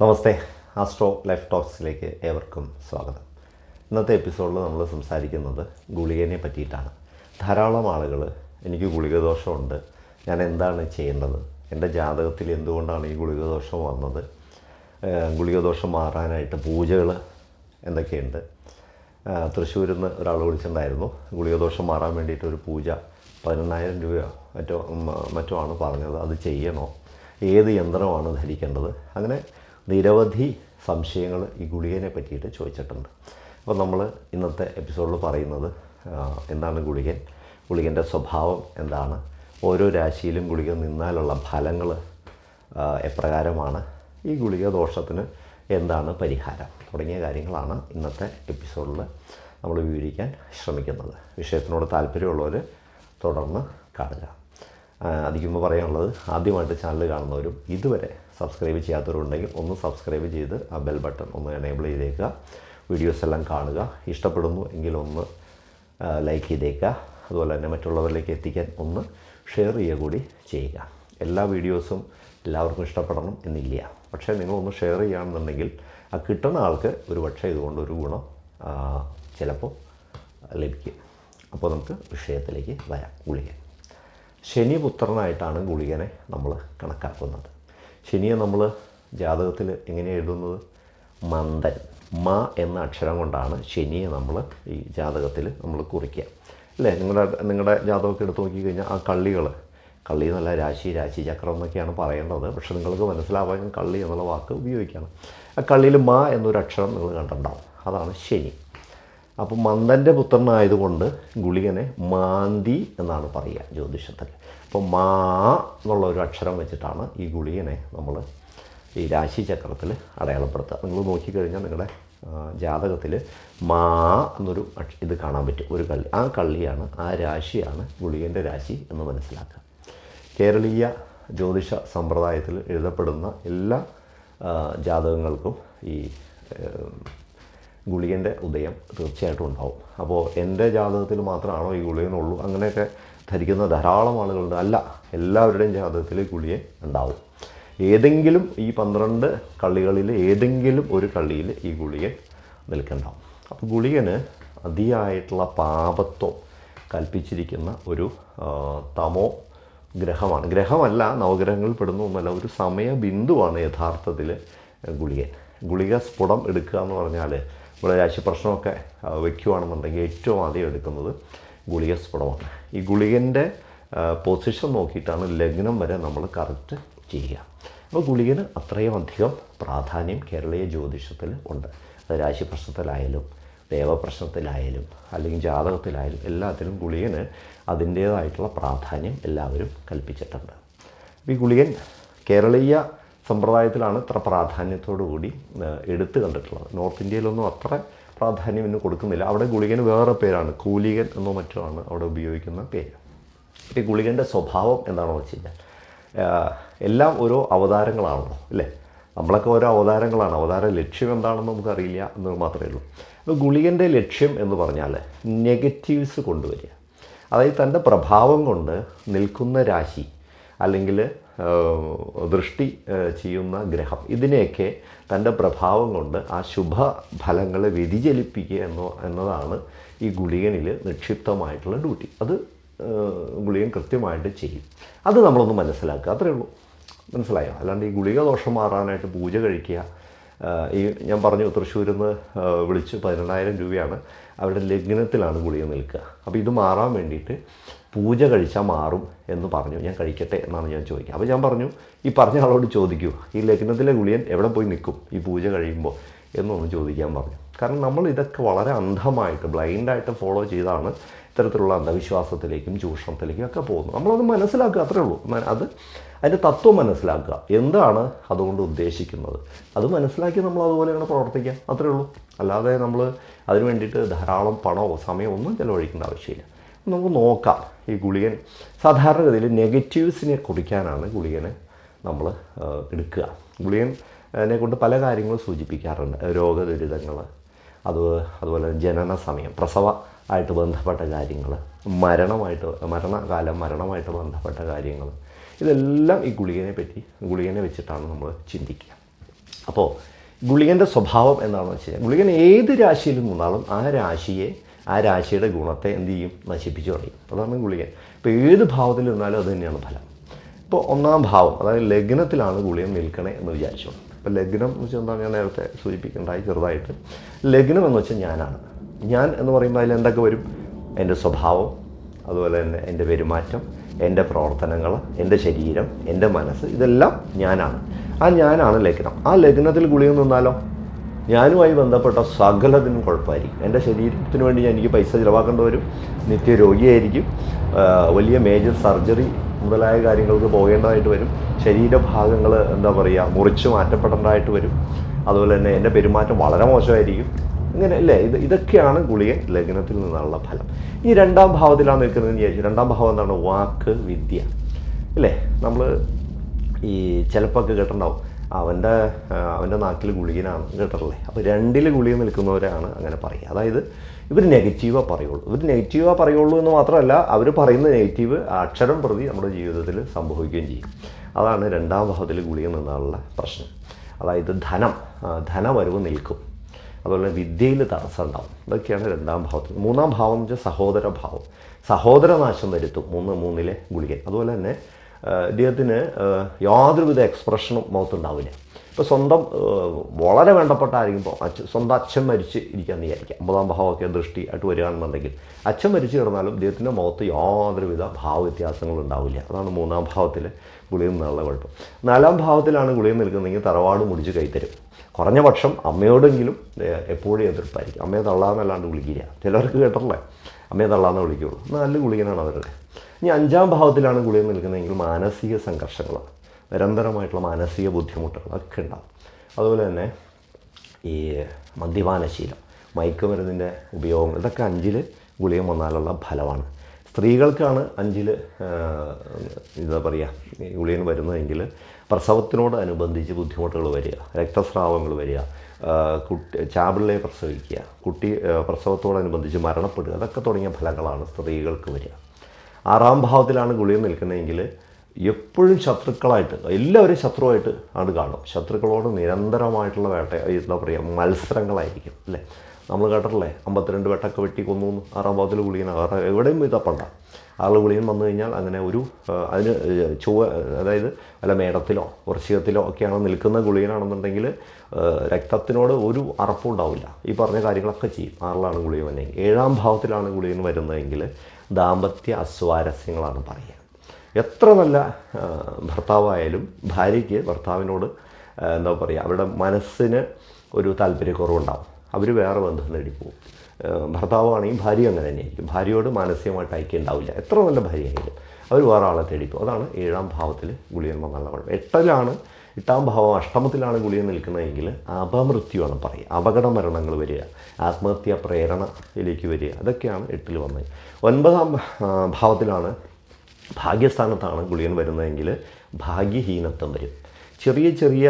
നമസ്തേ astro life ടോക്സിലേക്ക് ഏവർക്കും സ്വാഗതം. ഇന്നത്തെ എപ്പിസോഡിൽ നമ്മൾ സംസാരിക്കുന്നത് ഗുളികനെ പറ്റിയിട്ടാണ്. ധാരാളം ആളുകൾ എനിക്ക് ഗുളിക ദോഷമുണ്ട് ഞാൻ എന്താണ് ചെയ്യേണ്ടത്? എന്റെ ജാതകത്തിൽ എന്തുകൊണ്ടാണ് ഈ ഗുളിക ദോഷം വന്നത്? ഗുളിക ദോഷം മാറാനായിട്ട് പൂജകൾ എന്തൊക്കെയുണ്ട്? തൃശ്ശൂരിൽ നിന്ന് ഒരാൾ വിളിച്ചിട്ടുണ്ടായിരുന്നു ഗുളിക ദോഷം മാറാൻ വേണ്ടിയിട്ട് ഒരു പൂജ പതിനെണ്ണായിരം രൂപയോ മറ്റോ മറ്റോ ആണ് പറഞ്ഞത് അത് ചെയ്യണോ? ഏത് യന്ത്രമാണ് ധരിക്കേണ്ടത്? അങ്ങനെ നിരവധി സംശയങ്ങൾ ഈ ഗുളികനെ പറ്റിയിട്ട് ചോദിച്ചിട്ടുണ്ട്. അപ്പോൾ നമ്മൾ ഇന്നത്തെ എപ്പിസോഡിൽ പറയുന്നത് എന്താണ് ഗുളികൻ? ഗുളികന്റെ സ്വഭാവം എന്താണ്? ഓരോ രാശിയിലും ഗുളിക നിന്നാലുള്ള ഫലങ്ങൾ എപ്രകാരമാണ്? ഈ ഗുളിക ദോഷത്തിന് എന്താണ് പരിഹാരം? തുടങ്ങിയ കാര്യങ്ങളാണ് ഇന്നത്തെ എപ്പിസോഡിൽ നമ്മൾ വിവരിക്കാൻ ശ്രമിക്കുന്നത്. വിഷയത്തിനോട് താല്പര്യമുള്ളവർ തുടർന്ന് കാണുക. അതിക്കുമ്പോൾ പറയാനുള്ളത് ആദ്യമായിട്ട് ചാനൽ കാണുന്നവരും ഇതുവരെ സബ്സ്ക്രൈബ് ചെയ്യാത്തവരുണ്ടെങ്കിൽ ഒന്ന് സബ്സ്ക്രൈബ് ചെയ്ത് ആ ബെൽ ബട്ടൺ ഒന്ന് എനേബിൾ ചെയ്തേക്കുക. വീഡിയോസ് എല്ലാം കാണുക. ഇഷ്ടപ്പെടുന്നു എങ്കിൽ ഒന്ന് ലൈക്ക് ചെയ്തേക്കുക. അതുപോലെ തന്നെ മറ്റുള്ളവരിലേക്ക് എത്തിക്കാൻ ഒന്ന് ഷെയർ ചെയ്യുക കൂടി ചെയ്യുക. എല്ലാ വീഡിയോസും എല്ലാവർക്കും ഇഷ്ടപ്പെടണം എന്നില്ല. പക്ഷേ നിങ്ങളൊന്ന് ഷെയർ ചെയ്യുകയാണെന്നുണ്ടെങ്കിൽ ആ കിട്ടുന്ന ആൾക്ക് ഒരു പക്ഷേ ഇതുകൊണ്ടൊരു ഗുണം ചിലപ്പോൾ ലഭിക്കും. അപ്പോൾ നമുക്ക് വിഷയത്തിലേക്ക് വരാം. ഗുളികൻ. ശനിപുത്രനായിട്ടാണ് ഗുളികനെ നമ്മൾ കണക്കാക്കുന്നത്. ശനിയെ നമ്മൾ ജാതകത്തിൽ എങ്ങനെ എഴുതുന്നത്? മന്ദൻ. മ എന്ന അക്ഷരം കൊണ്ടാണ് ശനിയെ നമ്മൾ ഈ ജാതകത്തിൽ നമ്മൾ കുറിക്കുക. അല്ലേ? നിങ്ങളുടെ നിങ്ങളുടെ ജാതകമൊക്കെ എടുത്ത് നോക്കിക്കഴിഞ്ഞാൽ ആ കള്ളികൾ കള്ളി എന്നല്ല രാശി രാശി ചക്രം എന്നൊക്കെയാണ് പറയേണ്ടത്. പക്ഷെ നിങ്ങൾക്ക് മനസ്സിലാവാൻ കള്ളി എന്നുള്ള വാക്ക് ഉപയോഗിക്കണം. ആ കള്ളിയിൽ മ എന്നൊരു അക്ഷരം നിങ്ങൾ കണ്ടിട്ടുണ്ടാവും. അതാണ് ശനി. അപ്പോൾ മന്ദന്റെ പുത്രനായതുകൊണ്ട് ഗുളികനെ മാന്തി എന്നാണ് പറയുക ജ്യോതിഷത്തിൽ. അപ്പോൾ മാ എന്നുള്ള ഒരു അക്ഷരം വെച്ചിട്ടാണ് ഈ ഗുളികനെ നമ്മൾ ഈ രാശി ചക്രത്തിൽ അടയാളപ്പെടുത്തുക. നിങ്ങൾ നോക്കിക്കഴിഞ്ഞാൽ നിങ്ങളുടെ ജാതകത്തിൽ മാ എന്നൊരു ഇത് കാണാൻ പറ്റും. ഒരു കള്ളി ആ കള്ളിയാണ് ആ രാശിയാണ് ഗുളികന്റെ രാശി എന്ന് മനസ്സിലാക്കുക. കേരളീയ ജ്യോതിഷ സമ്പ്രദായത്തിൽ എഴുതപ്പെടുന്ന എല്ലാ ജാതകങ്ങൾക്കും ഈ ഗുളികന്റെ ഉദയം തീർച്ചയായിട്ടും ഉണ്ടാവും. അപ്പോൾ എന്റെ ജാതകത്തിൽ മാത്രമാണോ ഈ ഗുളികനുള്ളൂ അങ്ങനെയൊക്കെ ധരിക്കുന്ന ധാരാളം ആളുകളുണ്ട്. അല്ല എല്ലാവരുടെയും ജാതകത്തിൽ ഗുളിയെ ഉണ്ടാവും. ഏതെങ്കിലും ഈ പന്ത്രണ്ട് കള്ളികളിൽ ഏതെങ്കിലും ഒരു കള്ളിയിൽ ഈ ഗുളികൻ നിൽക്കണ്ടാവും. അപ്പോൾ ഗുളികന് അതിയായിട്ടുള്ള പാപത്വം കൽപ്പിച്ചിരിക്കുന്ന ഒരു തമോ ഗ്രഹമാണ്. ഗ്രഹമല്ല നവഗ്രഹങ്ങളിൽ പെടുന്ന ഒന്നല്ല ഒരു സമയ ബിന്ദുവാണ് യഥാർത്ഥത്തിൽ ഗുളികൻ. ഗുളിക സ്ഫുടം എടുക്കുക എന്ന് പറഞ്ഞാൽ ഇവിടെ രാശി പ്രശ്നമൊക്കെ ആ, വെക്കുകയാണെന്നുണ്ടെങ്കിൽ ഏറ്റവും ആദ്യം എടുക്കുന്നത് ഗുളിക സ്ഫുടമാണ്. ഈ ഗുളികന്റെ പൊസിഷൻ നോക്കിയിട്ടാണ് ലഗ്നം വരെ നമ്മൾ കറക്റ്റ് ചെയ്യുക. അപ്പോൾ ഗുളികന് അത്രയും അധികം പ്രാധാന്യം കേരളീയ ജ്യോതിഷത്തിൽ ഉണ്ട്. അത് രാശി പ്രശ്നത്തിലായാലും ദേവപ്രശ്നത്തിലായാലും അല്ലെങ്കിൽ ജാതകത്തിലായാലും എല്ലാത്തിലും ഗുളികന് അതിന്റേതായിട്ടുള്ള പ്രാധാന്യം എല്ലാവരും കൽപ്പിച്ചിട്ടുണ്ട്. ഈ ഗുളികൻ കേരളീയ സമ്പ്രദായത്തിലാണ് ഇത്ര പ്രാധാന്യത്തോടു കൂടി എടുത്തു കണ്ടിട്ടുള്ളത്. നോർത്ത് ഇന്ത്യയിലൊന്നും അത്ര പ്രാധാന്യം ഇന്ന് കൊടുക്കുന്നില്ല. അവിടെ ഗുളികന് വേറെ പേരാണ്. കൂലികൻ എന്നോ മറ്റോ ആണ് അവിടെ ഉപയോഗിക്കുന്ന പേര്. ഈ ഗുളികന്റെ സ്വഭാവം എന്താണെന്ന് വെച്ച് കഴിഞ്ഞാൽ എല്ലാം ഓരോ അവതാരങ്ങളാണല്ലോ അല്ലേ? നമ്മളൊക്കെ ഓരോ അവതാരങ്ങളാണ്. അവതാര ലക്ഷ്യം എന്താണെന്ന് നമുക്കറിയില്ല എന്ന് മാത്രമേ ഉള്ളൂ. അപ്പോൾ ഗുളികന്റെ ലക്ഷ്യം എന്ന് പറഞ്ഞാൽ നെഗറ്റീവ്സ് കൊണ്ടുവരിക. അതായത് തന്റെ പ്രഭാവം കൊണ്ട് നിൽക്കുന്ന രാശി അല്ലെങ്കിൽ ദൃഷ്ടി ചെയ്യുന്ന ഗ്രഹം. ഇതിനെയൊക്കെ തന്റെ പ്രഭാവം കൊണ്ട് ആ ശുഭ ഫലങ്ങളെ വ്യതിചലിപ്പിക്കുക എന്നോ എന്നതാണ് ഈ ഗുളികനിൽ നിക്ഷിപ്തമായിട്ടുള്ള ഡ്യൂട്ടി. അത് ഗുളികൻ കൃത്യമായിട്ട് ചെയ്യും. അത് നമ്മളൊന്ന് മനസ്സിലാക്കുക. അത്രയേ ഉള്ളൂ. മനസ്സിലായോ? അല്ലാണ്ട് ഈ ഗുളിക ദോഷം മാറാനായിട്ട് പൂജ കഴിക്കുക. ഈ ഞാൻ പറഞ്ഞു തൃശ്ശൂരിൽ നിന്ന് വിളിച്ച് പതിനെണ്ണായിരം രൂപയാണ് അവരുടെ ലഗ്നത്തിലാണ് ഗുളിക നിൽക്കുക. അപ്പോൾ ഇത് മാറാൻ വേണ്ടിയിട്ട് പൂജ കഴിച്ചാൽ മാറും എന്ന് പറഞ്ഞു. ഞാൻ കഴിക്കട്ടെ എന്നാണ് ഞാൻ ചോദിക്കുക അപ്പോൾ ഞാൻ പറഞ്ഞു ഈ പറഞ്ഞ ആളോട് ചോദിക്കൂ. ഈ ലഗ്നത്തിലെ ഗുളിയൻ എവിടെ പോയി നിൽക്കും? ഈ പൂജ കഴിയുമ്പോൾ എന്നൊന്ന് ചോദിക്കാൻ പറഞ്ഞു. കാരണം നമ്മൾ ഇതൊക്കെ വളരെ അന്ധമായിട്ട് ബ്ലൈൻഡായിട്ട് ഫോളോ ചെയ്താണ് ഇത്തരത്തിലുള്ള അന്ധവിശ്വാസത്തിലേക്കും ചൂഷണത്തിലേക്കും ഒക്കെ പോകുന്നത്. നമ്മളത് മനസ്സിലാക്കുക അത്രേ ഉള്ളൂ. അത് അതിന്റെ തത്വം മനസ്സിലാക്കുക. എന്താണ് അതുകൊണ്ട് ഉദ്ദേശിക്കുന്നത്? അത് മനസ്സിലാക്കി നമ്മൾ അതുപോലെയാണ് പ്രവർത്തിക്കുക അത്രേ ഉള്ളൂ. അല്ലാതെ നമ്മൾ അതിന് വേണ്ടിയിട്ട് ധാരാളം പണമോ സമയമോ ഒന്നും ചിലവഴിക്കേണ്ട ആവശ്യമില്ല. നമുക്ക് നോക്കാം. ഈ ഗുളികൻ സാധാരണഗതിയിൽ നെഗറ്റീവ്സിനെ കുറിക്കാനാണ് ഗുളികനെ നമ്മൾ എടുക്കുക. ഗുളികൻ എന്നെ കൊണ്ട് പല കാര്യങ്ങളും സൂചിപ്പിക്കാറുണ്ട്. രോഗദുരിതങ്ങൾ അത് അതുപോലെ ജനന സമയം പ്രസവ ആയിട്ട് ബന്ധപ്പെട്ട കാര്യങ്ങൾ മരണമായിട്ട് മരണകാലം മരണമായിട്ട് ബന്ധപ്പെട്ട കാര്യങ്ങൾ. ഇതെല്ലാം ഈ ഗുളികനെ പറ്റി ഗുളികനെ വെച്ചിട്ടാണ് നമ്മൾ ചിന്തിക്കുക. അപ്പോൾ ഗുളികന്റെ സ്വഭാവം എന്താണെന്ന് വെച്ച് കഴിഞ്ഞാൽ ഗുളികൻ ഏത് രാശിയിൽ നിന്നാലും ആ രാശിയെ ആ രാശിയുടെ ഗുണത്തെ എന്ത് ചെയ്യും? നശിപ്പിച്ചു കളയും അതാണ് ഗുളികൻ. ഇപ്പോൾ ഏത് ഭാവത്തിൽ നിന്നാലും അത് തന്നെയാണ് ഫലം. ഇപ്പോൾ ഒന്നാം ഭാവം അതായത് ലഗ്നത്തിലാണ് ഗുളികൻ നിൽക്കണേ എന്ന് വിചാരിച്ചു. ഇപ്പോൾ ലഗ്നം എന്ന് വെച്ചാൽ എന്താണ് ഞാൻ നേരത്തെ സൂചിപ്പിക്കേണ്ടായി ചെറുതായിട്ട്. ലഗ്നം എന്ന് വെച്ചാൽ ഞാനാണ്. ഞാൻ എന്ന് പറയുമ്പോൾ അതിൽ എന്തൊക്കെ വരും? എന്റെ സ്വഭാവം അതുപോലെ തന്നെ എന്റെ പെരുമാറ്റം എന്റെ പ്രവർത്തനങ്ങൾ എന്റെ ശരീരം എന്റെ മനസ്സ് ഇതെല്ലാം ഞാനാണ്. ആ ഞാനാണ് ലഗ്നം. ആ ലഗ്നത്തിൽ ഗുളിക നിന്നാലോ? ഞാനുമായി ബന്ധപ്പെട്ട സകലതിനും കുഴപ്പമായിരിക്കും. എന്റെ ശരീരത്തിന് വേണ്ടി ഞാൻ എനിക്ക് പൈസ ചിലവാക്കേണ്ടി വരും. നിത്യരോഗിയായിരിക്കും. രോഗിയായിരിക്കും വലിയ മേജർ സർജറി മുതലായ കാര്യങ്ങൾക്ക് പോകേണ്ടതായിട്ട് വരും. ശരീരഭാഗങ്ങൾ എന്താ പറയുക മുറിച്ച് മാറ്റപ്പെടേണ്ടതായിട്ട് വരും. അതുപോലെ തന്നെ എന്റെ പെരുമാറ്റം വളരെ മോശമായിരിക്കും. ഇങ്ങനെ അല്ലേ? ഇത് ഇതൊക്കെയാണ് ഗുളിക ലഗ്നത്തിൽ നിന്നുള്ള ഫലം. ഈ രണ്ടാം ഭാവത്തിലാണ് നിൽക്കുന്നതെന്ന് വിചാരിച്ചു. രണ്ടാം ഭാവം എന്താണ്? വാക്ക് വിദ്യ. അല്ലേ? നമ്മൾ ഈ ചിലപ്പോൾ ഒക്കെ കേട്ടിട്ടുണ്ടാവും. അവന്റെ അവന്റെ നാക്കിൽ ഗുളികനാണ് കേട്ടിട്ടില്ലേ? അപ്പോൾ രണ്ടിൽ ഗുളിക നിൽക്കുന്നവരാണ് അങ്ങനെ പറയുക. അതായത് ഇവർ നെഗറ്റീവാണ് പറയുള്ളൂ. ഇവർ നെഗറ്റീവാണ് പറയുള്ളൂ എന്ന് മാത്രമല്ല അവർ പറയുന്ന നെഗറ്റീവ് അക്ഷരം പ്രതി നമ്മുടെ ജീവിതത്തിൽ സംഭവിക്കുകയും ചെയ്യും. അതാണ് രണ്ടാം ഭാവത്തിൽ ഗുളിക നിന്നുള്ള പ്രശ്നം. അതായത് ധനം ധനവരവ് നിൽക്കും. അതുപോലെ വിദ്യയിൽ തടസ്സം ഉണ്ടാവും ഇതൊക്കെയാണ് രണ്ടാം ഭാവത്തിൽ. മൂന്നാം ഭാവം എന്ന് വെച്ചാൽ സഹോദര ഭാവം സഹോദരനാശം വരുത്തും. മൂന്ന് മൂന്നിലെ ഗുളികൻ. അതുപോലെ തന്നെ ഇദ്ദേഹത്തിന് യാതൊരുവിധ എക്സ്പ്രഷനും മുഖത്തുണ്ടാവില്ല. ഇപ്പോൾ സ്വന്തം വളരെ വേണ്ടപ്പെട്ട ആയിരിക്കുമ്പോൾ അച്ഛൻ സ്വന്തം അച്ഛൻ മരിച്ച് ഇരിക്കാമെന്ന് വിചാരിക്കാം അമ്പതാം ഭാവമൊക്കെ ദൃഷ്ടി ആയിട്ട് വരികയാണെന്നുണ്ടെങ്കിൽ അച്ഛൻ മരിച്ചു കിടന്നാലും ഇദ്ദേഹത്തിന്റെ മുഖത്ത് യാതൊരുവിധ ഭാവവ്യത്യാസങ്ങളും ഉണ്ടാവില്ല. അതാണ് മൂന്നാം ഭാവത്തിൽ ഗുളിയിൽ നിന്നുള്ള കുഴപ്പം. നാലാം ഭാവത്തിലാണ് ഗുളിയിൽ നിൽക്കുന്നതെങ്കിൽ തറവാട് മുടിച്ച് കൈത്തരും. കുറഞ്ഞ പക്ഷം അമ്മയോടെങ്കിലും എപ്പോഴും എതിർപ്പായിരിക്കും. അമ്മയെ തള്ളാന്നല്ലാണ്ട് വിളിക്കില്ല ചിലർക്ക് കേട്ടല്ലേ അമ്മയെ തള്ളാന്ന് വിളിക്കുള്ളൂ. നല്ല ഗുളികനാണ് അവരുടെ ഇനി അഞ്ചാം ഭാവത്തിലാണ് ഗുളിക നിൽക്കുന്നതെങ്കിൽ മാനസിക സംഘർഷങ്ങൾ നിരന്തരമായിട്ടുള്ള മാനസിക ബുദ്ധിമുട്ടുകൾ ഒക്കെ ഉണ്ടാവും. അതുപോലെ തന്നെ ഈ മദ്യപാനശീലം മയക്കുമരുന്നിന്റെ ഉപയോഗം ഇതൊക്കെ അഞ്ചിൽ ഗുളിക വന്നാലുള്ള ഫലമാണ്. സ്ത്രീകൾക്കാണ് അഞ്ചിൽ എന്താ പറയുക ഗുളികൻ വരുന്നതെങ്കിൽ പ്രസവത്തിനോട് അനുബന്ധിച്ച് ബുദ്ധിമുട്ടുകൾ വരിക രക്തസ്രാവങ്ങൾ വരിക കുട്ടി ചാപിള്ളയെ പ്രസവിക്കുക. കുട്ടി പ്രസവത്തോടനുബന്ധിച്ച് മരണപ്പെടുക. അതൊക്കെ തുടങ്ങിയ ഫലങ്ങളാണ് സ്ത്രീകൾക്ക് വരിക. ആറാം ഭാവത്തിലാണ് ഗുളിക നിൽക്കുന്നതെങ്കിൽ എപ്പോഴും ശത്രുക്കളായിട്ട് എല്ലാവരും ശത്രുവായിട്ട് ആണ് കാണും. ശത്രുക്കളോട് നിരന്തരമായിട്ടുള്ള വേട്ട എന്താ പറയുക മത്സരങ്ങളായിരിക്കും അല്ലേ? നമ്മൾ കേട്ടിട്ടില്ലേ? അമ്പത്തിരണ്ട് വെട്ടൊക്കെ വെട്ടി കൊന്നു ആറാം ഭാവത്തിൽ ഗുളികന എവിടെയും ഇതപ്പണ്ട. ഗുളികൻ വന്നു കഴിഞ്ഞാൽ അങ്ങനെ ഒരു അതിന് ചുവ അതായത് അല്ല മേടത്തിലോ വൃശ്ചികത്തിലോ ഒക്കെയാണ് നിൽക്കുന്ന ഗുളികനാണെന്നുണ്ടെങ്കിൽ രക്തത്തിനോട് ഒരു അറപ്പും ഉണ്ടാവില്ല. ഈ പറഞ്ഞ കാര്യങ്ങളൊക്കെ ചെയ്യും. ആറിലാണ് ഗുളിക വന്നെങ്കിൽ ഏഴാം ഭാവത്തിലാണ് ഗുളികൻ വരുന്നതെങ്കിൽ ദാമ്പത്യ അസ്വാരസ്യങ്ങളാണ് പറയുക. എത്ര നല്ല ഭർത്താവായാലും ഭാര്യയ്ക്ക് ഭർത്താവിനോട് എന്താ പറയുക അവരുടെ മനസ്സിന് ഒരു താല്പര്യക്കുറവുണ്ടാവും. അവർ വേറെ ബന്ധം നേടിപ്പോവും ഭർത്താവാണെങ്കിൽ ഭാര്യ അങ്ങനെ തന്നെയായിരിക്കും. ഭാര്യയോട് മാനസികമായിട്ട് ഐക്യം ഉണ്ടാവില്ല. എത്ര നല്ല ഭാര്യയായാലും അവർ വേറെ ആളെ തേടിപ്പോ അതാണ് ഏഴാം ഭാവത്തിൽ ഗുളിയൻ വന്നുള്ള കുഴപ്പം എട്ടിലാണ് എട്ടാം ഭാവം അഷ്ടമത്തിലാണ് ഗുളിയൻ നിൽക്കുന്നതെങ്കിൽ അപമൃത്യുവാണ് പറയുക. അപകട മരണങ്ങൾ വരിക ആത്മഹത്യാ പ്രേരണയിലേക്ക് വരിക. അതൊക്കെയാണ് എട്ടിൽ വന്നത്. ഒൻപതാം ഭാവത്തിലാണ് ഭാഗ്യസ്ഥാനത്താണ് ഗുളിയൻ വരുന്നതെങ്കിൽ ഭാഗ്യഹീനത്വം വരും. ചെറിയ ചെറിയ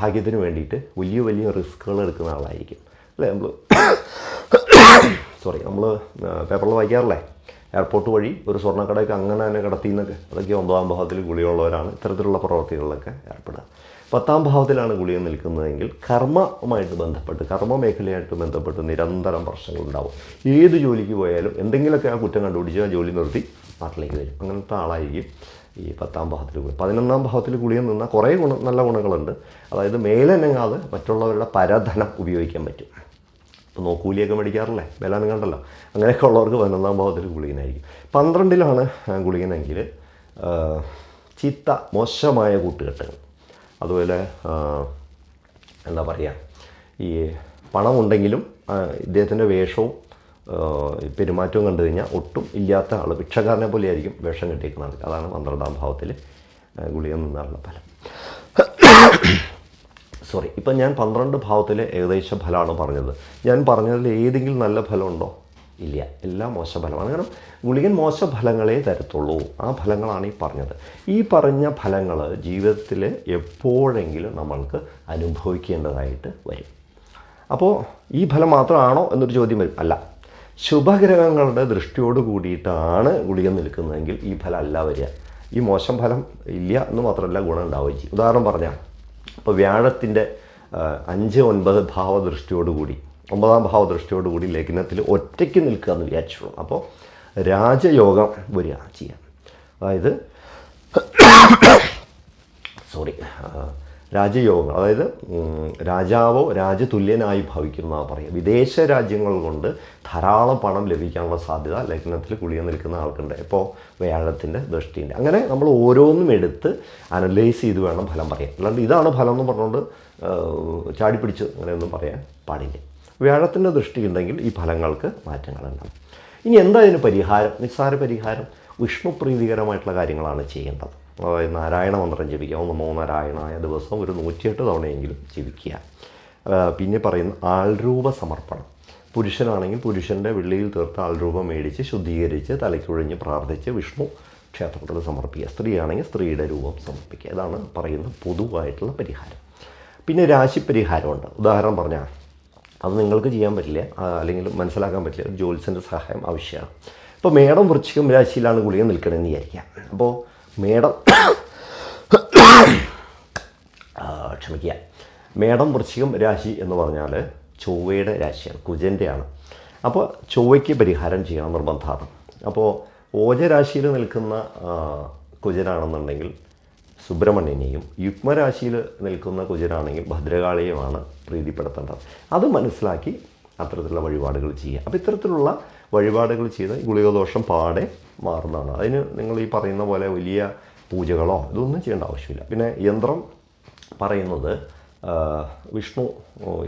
ഭാഗ്യത്തിന് വേണ്ടിയിട്ട് വലിയ വലിയ റിസ്ക്കുകൾ എടുക്കുന്ന ആളായിരിക്കും. അല്ലേ? നമ്മൾ സോറി നമ്മൾ പേപ്പറിൽ വായിക്കാറില്ലേ? എയർപോർട്ട് വഴി ഒരു സ്വർണക്കടയൊക്കെ അങ്ങനെ തന്നെ കടത്തിയെന്നൊക്കെ അതൊക്കെ ഒമ്പതാം ഭാവത്തിൽ ഗുളിയുള്ളവരാണ് ഇത്തരത്തിലുള്ള പ്രവർത്തികളിലൊക്കെ ഏർപ്പെടുക. പത്താം ഭാവത്തിലാണ് ഗുളിക നിൽക്കുന്നതെങ്കിൽ കർമ്മമായിട്ട് ബന്ധപ്പെട്ട് കർമ്മ മേഖലയായിട്ട് ബന്ധപ്പെട്ട് നിരന്തരം പ്രശ്നങ്ങളുണ്ടാവും. ഏത് ജോലിക്ക് പോയാലും എന്തെങ്കിലുമൊക്കെ ആ കുറ്റം കണ്ടുപിടിച്ച് ആ ജോലി നിർത്തി നാട്ടിലേക്ക് വരും. അങ്ങനത്തെ ആളായിരിക്കും. ഈ പത്താം ഭാവത്തിൽ ഗുളി പതിനൊന്നാം ഭാവത്തിൽ ഗുളിക നിന്നാൽ കുറേ ഗുണം നല്ല ഗുണങ്ങളുണ്ട്. അതായത് മേലനങ്ങാതെ മറ്റുള്ളവരുടെ പരധനം ഉപയോഗിക്കാൻ പറ്റും. ഇപ്പോൾ നോക്കൂലിയൊക്കെ മേടിക്കാറില്ലേ? വില കണ്ടല്ലോ അങ്ങനെയൊക്കെ ഉള്ളവർക്ക് പതിനൊന്നാം ഭാവത്തിൽ ഗുളികനായിരിക്കും. പന്ത്രണ്ടിലാണ് ഗുളികനെങ്കിൽ ചിത്ത മോശമായ കൂട്ടുകെട്ടുകൾ. അതുപോലെ എന്താ പറയുക ഈ പണമുണ്ടെങ്കിലും ഇദ്ദേഹത്തിന്റെ വേഷവും പെരുമാറ്റവും കണ്ടു കഴിഞ്ഞാൽ ഒട്ടും ഇല്ലാത്ത ആൾ ഭിക്ഷക്കാരനെ പോലെ ആയിരിക്കും വേഷം കെട്ടിയിരിക്കുന്നത് അതാണ് പന്ത്രണ്ടാം ഭാവത്തിൽ ഗുളിക നിന്നുള്ള ഫലം. സോറി ഇപ്പം ഞാൻ പന്ത്രണ്ട് ഭാവത്തിലെ ഏകദേശ ഫലമാണ് പറഞ്ഞത്. ഞാൻ പറഞ്ഞതിൽ ഏതെങ്കിലും നല്ല ഫലമുണ്ടോ? ഇല്ല. എല്ലാം മോശ ഫലമാണ്. കാരണം ഗുളികൻ മോശ ഫലങ്ങളെ തരത്തുള്ളൂ. ആ ഫലങ്ങളാണ് ഈ പറഞ്ഞത്. ഈ പറഞ്ഞ ഫലങ്ങൾ ജീവിതത്തിൽ എപ്പോഴെങ്കിലും നമ്മൾക്ക് അനുഭവിക്കേണ്ടതായിട്ട് വരും. അപ്പോൾ ഈ ഫലം മാത്രമാണോ എന്നൊരു ചോദ്യം വരും. അല്ല ശുഭഗ്രഹങ്ങളുടെ ദൃഷ്ടിയോട് കൂടിയിട്ടാണ് ഗുളിക നിൽക്കുന്നതെങ്കിൽ ഈ ഫലം അല്ല വരിക. ഈ മോശം ഫലം ഇല്ല എന്ന് മാത്രമല്ല ഗുണം ഉണ്ടാവുകയും ചെയ്യും. ഉദാഹരണം പറഞ്ഞാൽ ഇപ്പോൾ വ്യാഴത്തിന്റെ അഞ്ച് ഒൻപത് ഭാവദൃഷ്ടിയോടുകൂടി ഒമ്പതാം ഭാവദൃഷ്ടിയോടുകൂടി ലഗ്നത്തിൽ ഒറ്റയ്ക്ക് നിൽക്കുക എന്ന് വിചാരിച്ചോളൂ അപ്പോൾ രാജയോഗം വരിക ചെയ്യാം. അതായത് സോറി രാജയോഗങ്ങൾ. അതായത് രാജാവോ രാജതുല്യനായി ഭവിക്കുന്ന പറയുക. വിദേശ രാജ്യങ്ങൾ കൊണ്ട് ധാരാളം പണം ലഭിക്കാനുള്ള സാധ്യത ലഗ്നത്തിൽ കുളിയ നിൽക്കുന്ന ആൾക്കുണ്ട്. ഇപ്പോൾ വ്യാഴത്തിന്റെ ദൃഷ്ടിന്റെ അങ്ങനെ നമ്മൾ ഓരോന്നും എടുത്ത് അനലൈസ് ചെയ്ത് വേണം ഫലം പറയാൻ. അല്ലാണ്ട് ഇതാണ് ഫലം എന്ന് പറഞ്ഞുകൊണ്ട് ചാടിപ്പിടിച്ച് അങ്ങനെയൊന്നും പറയാൻ പാടില്ല. വ്യാഴത്തിന്റെ ദൃഷ്ടി ഉണ്ടെങ്കിൽ ഈ ഫലങ്ങൾക്ക് മാറ്റങ്ങളുണ്ടാകും ഇനി എന്താ ഇതിന് പരിഹാരം? നിസ്സാര പരിഹാരം? വിഷ്ണുപ്രീതികരമായിട്ടുള്ള കാര്യങ്ങളാണ് ചെയ്യേണ്ടത്. അതായത് നാരായണ മന്ത്രം ജപിക്കുക നമോ നാരായണായ ദിവസം ഒരു നൂറ്റിയെട്ട് തവണയെങ്കിലും ജപിക്കുക. പിന്നെ പറയുന്ന ആൾരൂപ സമർപ്പണം. പുരുഷനാണെങ്കിൽ പുരുഷന്റെ വെള്ളിയിൽ തീർത്ത ആൾരൂപം മേടിച്ച് ശുദ്ധീകരിച്ച് തലയ്ക്കൊഴിഞ്ഞ് പ്രാർത്ഥിച്ച് വിഷ്ണു ക്ഷേത്രത്തിൽ സമർപ്പിക്കുക. സ്ത്രീയാണെങ്കിൽ സ്ത്രീയുടെ രൂപം സമർപ്പിക്കുക. ഇതാണ് പറയുന്ന പൊതുവായിട്ടുള്ള പരിഹാരം. പിന്നെ രാശി പരിഹാരമുണ്ട്. ഉദാഹരണം പറഞ്ഞാൽ അത് നിങ്ങൾക്ക് ചെയ്യാൻ പറ്റില്ല. അല്ലെങ്കിൽ മനസ്സിലാക്കാൻ പറ്റില്ല. ജ്യോത്സ്യന്റെ സഹായം ആവശ്യമാണ്. ഇപ്പോൾ മേടം വൃശ്ചികം രാശിയിലാണ് ഗുളിക നിൽക്കണമെന്ന് വിചാരിക്കുക അപ്പോൾ മേടം. ക്ഷമിക്കുക. മേടം വൃശ്ചികം രാശി എന്ന് പറഞ്ഞാൽ ചൊവ്വയുടെ രാശിയാണ് കുജന്റെയാണ് അപ്പോൾ ചൊവ്വയ്ക്ക് പരിഹാരം ചെയ്യണം നിർബന്ധമാണ് അപ്പോൾ ഓജരാശിയിൽ നിൽക്കുന്ന കുജനാണെന്നുണ്ടെങ്കിൽ സുബ്രഹ്മണ്യനെയും യുഗ്മരാശിയിൽ നിൽക്കുന്ന കുജനാണെങ്കിൽ ഭദ്രകാളിയുമാണ് പ്രീതിപ്പെടുത്തേണ്ടത്. അത് മനസ്സിലാക്കി അത്തരത്തിലുള്ള വഴിപാടുകൾ ചെയ്യുക. അപ്പോൾ ഇത്തരത്തിലുള്ള വഴിപാടുകൾ ചെയ്ത് ഗുളികദോഷം പാടെ മാറുന്നതാണ്. അതിന് നിങ്ങൾ ഈ പറയുന്ന പോലെ വലിയ പൂജകളോ ഇതൊന്നും ചെയ്യേണ്ട ആവശ്യമില്ല. പിന്നെ യന്ത്രം പറയുന്നത് വിഷ്ണു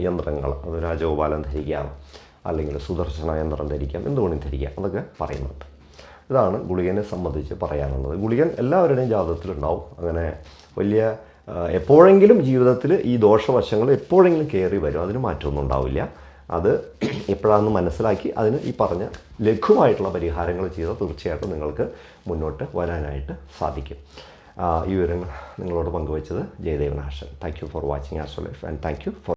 യന്ത്രങ്ങൾ അത് രാജഗോപാലൻ ധരിക്കാം അല്ലെങ്കിൽ സുദർശന യന്ത്രം ധരിക്കാം എന്തുകൊണ്ടും ധരിക്കാം അതൊക്കെ പറയുന്നുണ്ട്. ഇതാണ് ഗുളികനെ സംബന്ധിച്ച് പറയാനുള്ളത്. ഗുളികൻ എല്ലാവരുടെയും ജാതകത്തിലുണ്ടാവും. അങ്ങനെ വലിയ എപ്പോഴെങ്കിലും ജീവിതത്തിൽ ഈ ദോഷവശങ്ങൾ എപ്പോഴെങ്കിലും കയറി വരും. അതിന് മാറ്റമൊന്നും ഉണ്ടാവില്ല. അത് എപ്പോഴാണെന്ന് മനസ്സിലാക്കി അതിന് ഈ പറഞ്ഞ ലഘുവായിട്ടുള്ള പരിഹാരങ്ങൾ ചെയ്താൽ തീർച്ചയായിട്ടും നിങ്ങൾക്ക് മുന്നോട്ട് വരാനായിട്ട് സാധിക്കും. ഈ വിവരങ്ങൾ നിങ്ങളോട് പങ്കുവച്ചത് Jayadevan Asan. Thank you for watching as life and thank you for